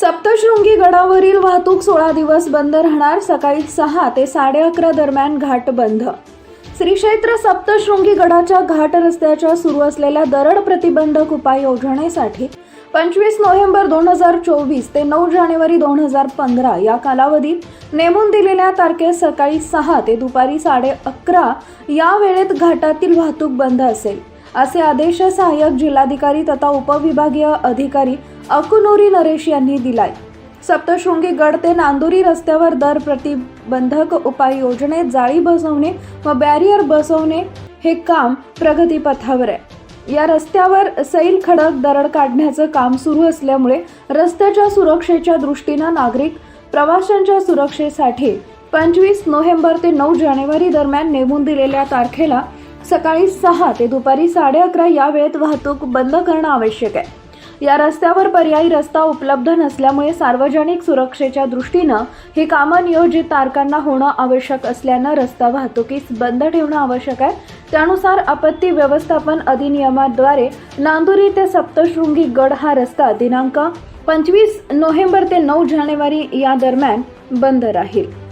सप्तशृंगी गडावरील वाहतूक सोळा दिवस बंद राहणार. सकाळी सहा ते साडे अकरा दरम्यान घाट बंद. श्री क्षेत्र सप्तशृंगी गडाच्या घाट रस्त्याच्या सुरू असलेल्या दरड प्रतिबंधक उपाययोजनेसाठी पंचवीस नोव्हेंबर दोन हजार चोवीस ते नऊ जानेवारी दोन हजार पंधरा या कालावधीत नेमून दिलेल्या तारखेत सकाळी सहा ते दुपारी साडे अकरा या वेळेत घाटातील वाहतूक बंद असेल. असे आदेश सहाय्यक जिल्हाधिकारी तथा उपविभागीय अधिकारी अकुनोरी नरेश यांनी दिलाय. सप्तशृंगी गड ते नांदुरी रस्त्यावर दर प्रतिबंधक उपाय योजनेत जाळी बसवणे व बॅरियर बसवणे हे काम प्रगतीपथावर आहे. या रस्त्यावर सैल खडक दरड काढण्याचं काम सुरू असल्यामुळे रस्त्याच्या सुरक्षेच्या दृष्टीनं नागरिक प्रवाशांच्या सुरक्षेसाठी पंचवीस नोव्हेंबर ते नऊ जानेवारी दरम्यान नेमून दिलेल्या तारखेला सकाळी सहा ते दुपारी साडे अकरा या वेळेत वाहतूक बंद करणं आवश्यक आहे. या रस्त्यावर पर्यायी रस्ता उपलब्ध नसल्यामुळे सार्वजनिक सुरक्षेच्या दृष्टीनं ही कामं नियोजित तारखांना होणं आवश्यक असल्यानं रस्ता वाहतुकीस बंद ठेवणं आवश्यक आहे. त्यानुसार आपत्ती व्यवस्थापन अधिनियमाद्वारे नांदुरी ते सप्तशृंगी गड हा रस्ता दिनांक पंचवीस नोव्हेंबर ते नऊ जानेवारी या दरम्यान बंद राहील.